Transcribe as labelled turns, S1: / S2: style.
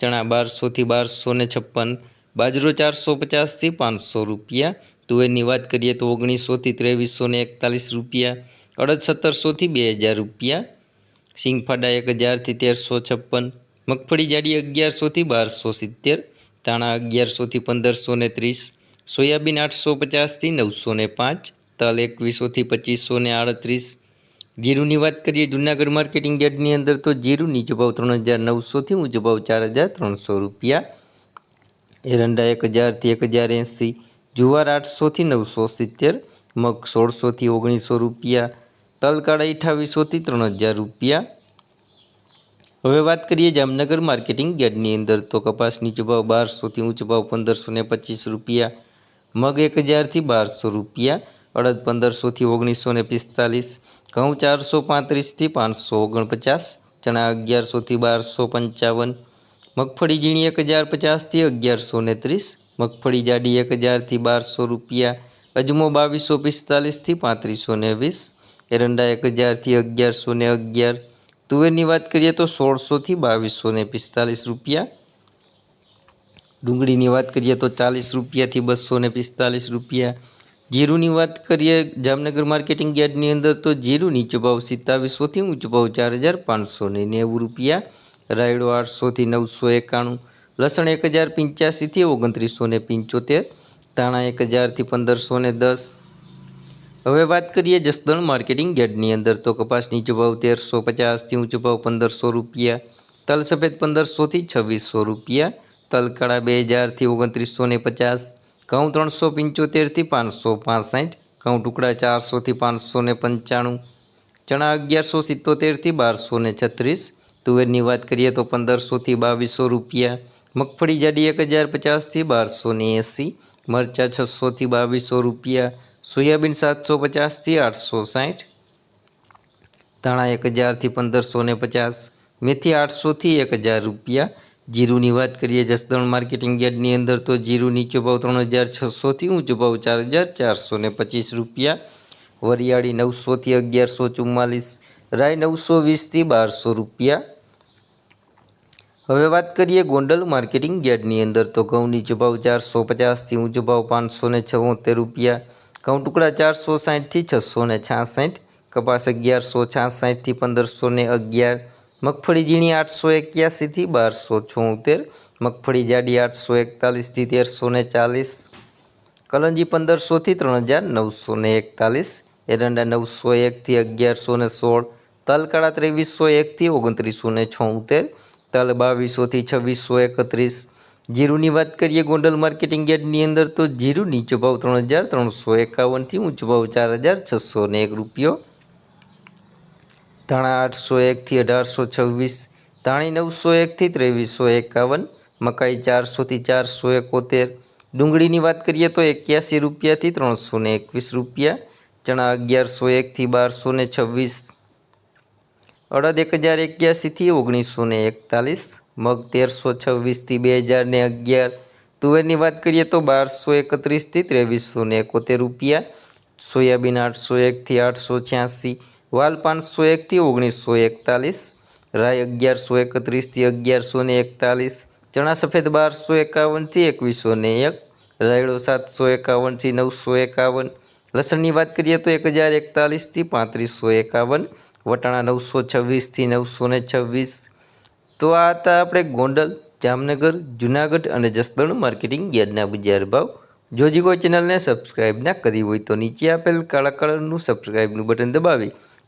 S1: ચણા બારસોથી બારસો ને છપ્પન, બાજરો ચારસો પચાસથી પાંચસો રૂપિયા, તુવેરની વાત કરીએ તો ઓગણીસોથી ત્રેવીસો ને એકતાલીસ રૂપિયા, અડદ સત્તરસોથી બે હજાર રૂપિયા સિંગફાડા એક હજારથી તેરસો છપ્પન, મગફળી જાડી અગિયારસોથી બારસો સિત્તેર, ધાણા અગિયારસોથી પંદરસો ને ત્રીસ, સોયાબીન આઠસો પચાસથી નવસો ને પાંચ, તલ એકવીસોથી પચીસો ને આડત્રીસ જીરુની વાત કરીએ, જુનાગઢ માર્કેટિંગ યાર્ડની અંદર તો જીરું નીચો ભાવ ત્રણ હજાર નવસોથી ઊંચો ભાવ ચાર હજાર ત્રણસો રૂપિયા. એરંડા એક હજારથી એક હજાર એંસી, જુવાર આઠસોથી નવસો સિત્તેર મગ સોળસોથી ઓગણીસો રૂપિયા, તલકાળા અઠાવીસોથી ત્રણ હજાર રૂપિયા. હવે વાત કરીએ જામનગર માર્કેટિંગ યાર્ડની અંદર તો કપાસ નીચો ભાવ બારસોથી ઊંચો ભાવ પંદરસો ને પચીસ રૂપિયા, મગ એક હજારથી બારસો રૂપિયા અડદ પંદરસોથી ઓગણીસો ને પિસ્તાલીસ, ઘઉં ચારસો પાંત્રીસથી પાંચસો ઓગણપચાસ, ચણા અગિયારસોથી બારસો પંચાવન, મગફળી ઝીણી એક હજાર પચાસથી અગિયારસો ને ત્રીસ, મગફળી જાડી એક હજારથી બારસો રૂપિયા, અજમો બાવીસો પિસ્તાલીસથી પાંત્રીસો ને વીસ, એરંડા એક હજારથી અગિયારસો ને અગિયાર, તુવેરની વાત કરીએ તો સોળસોથી બાવીસો ને પિસ્તાલીસ રૂપિયા, ડુંગળીની વાત કરીએ તો ચાલીસ રૂપિયાથી બસો ને પિસ્તાલીસ રૂપિયા જીરુની વાત કરીએ, જામનગર માર્કેટિંગ યાર્ડની અંદર તો જીરું નીચો ભાવ સિત્તાવીસોથી ઊંચો ભાવ ચાર હજાર પાંચસો ને નેવું રૂપિયા, રાયડો આઠસોથી નવસો એકાણું, લસણ એક હજાર પંચ્યાસીથી ઓગણત્રીસો ને પંચોતેર, ધાણા એક હજારથી પંદરસો ને દસ. હવે વાત કરીએ જસદણ માર્કેટિંગ યાર્ડની અંદર તો કપાસ નીચો ભાવ તેરસો પચાસથી ઊંચો ભાવ પંદરસો રૂપિયા, તલ સફેદ પંદરસોથી છવ્વીસો રૂપિયા તલકાળા બે હજારથી ઓગણત્રીસો ને પચાસ ઘઉં ત્રણસો પંચોતેરથી પાંચસો પાંસઠ ઘઉં ટુકડા ચારસોથી પાંચસો ને પંચાણું, ચણા અગિયારસો સિત્તોતેરથી બારસો ને છત્રીસ, તુવેરની વાત કરીએ તો પંદરસોથી બાવીસો રૂપિયા, મગફળી જાડી એક હજાર પચાસથી બારસો ને એંસી, મરચાં છસોથી બાવીસો રૂપિયા, સોયાબીન સાતસો પચાસથી આઠસો સાઠ, ધાણા એક હજારથી પંદરસો ને પચાસ, મેથી આઠસોથી એક હજાર રૂપિયા જીરુની વાત કરીએ જસદણ માર્કેટિંગ યાર્ડની અંદર, તો જીરું નીચો ભાવ ત્રણ હજાર છસોથી ઊંચો ભાવ ચાર હજાર ચારસો ને પચીસ રૂપિયા. વરિયાળી નવસોથી અગિયારસો ચુમ્માલીસ, રાય નવસો વીસથી બારસો રૂપિયા. હવે વાત કરીએ ગોંડલ માર્કેટિંગ યાર્ડની અંદર, તો ઘઉં નીચો ભાવ ચારસો પચાસથી ઊંચો ભાવ પાંચસો ને છોતેર રૂપિયા. ઘઉં ટુકડા ચારસો સાઠથી છસો ને છાસઠ, કપાસ અગિયારસો છાસઠથી પંદરસો ને અગિયાર મગફળી ઝીણી આઠસો એક્યાસીથી બારસો છોતેર મગફળી જાડી આઠસો એકતાલીસથી તેરસો ને ચાલીસ, કલંજી પંદરસોથી ત્રણ હજાર નવસો ને એકતાલીસ, એરંડા નવસો એકથી અગિયારસો ને સોળ, તલકાળા ત્રેવીસો એકથી ઓગણત્રીસો ને છોતેર, તલ બાવીસોથી છવ્વીસો એકત્રીસ. જીરુની વાત કરીએ ગોંડલ માર્કેટિંગ યાર્ડની અંદર તો જીરુ નીચો ભાવ ત્રણ હજાર ત્રણસો એકાવનથી ઊંચો ભાવ ચાર હજાર છસો ને એક રૂપિયો ધાણા આઠસો એકથી અઢારસો છવ્વીસ, ધાણી નવસો એકથી ત્રેવીસો એકાવન, મકાઈ ચારસોથી ચારસો એકોતેર. ડુંગળીની વાત કરીએ તો એક્યાસી રૂપિયાથી ત્રણસો ને એકવીસ રૂપિયા, ચણા અગિયારસો એકથી બારસો ને છવ્વીસ. અડદ એક હજાર એક્યાસીથી ઓગણીસો ને એકતાલીસ, મગ તેરસો છવ્વીસથી બે હજાર ને અગિયાર. તુવેરની વાત કરીએ તો બારસો એકત્રીસથી ત્રેવીસો ને એકોતેર રૂપિયા, સોયાબીન આઠસો એકથી આઠસો છ્યાસી વાલ પાંચસો એકથી ઓગણીસો એકતાલીસ, રાય અગિયારસો એકત્રીસથી અગિયારસો ને એકતાલીસ, ચણા સફેદ બારસો એકાવનથી એકવીસો ને એક, રાયડો સાતસો એકાવનથી નવસો એકાવન, લસણની વાત કરીએ તો એક હજાર એકતાલીસથી પાંત્રીસો એકાવન, વટાણા નવસો છવ્વીસથી નવસો ને છવ્વીસ. તો આ હતા આપણે ગોંડલ, જામનગર, જુનાગઢ અને જસદણ માર્કેટિંગ યાર્ડના બજાર ભાવ. જો હજી કોઈ ચેનલને સબસ્ક્રાઇબ ના કરી હોય તો નીચે આપેલ કાળા કલરનું સબસ્ક્રાઇબનું બટન દબાવી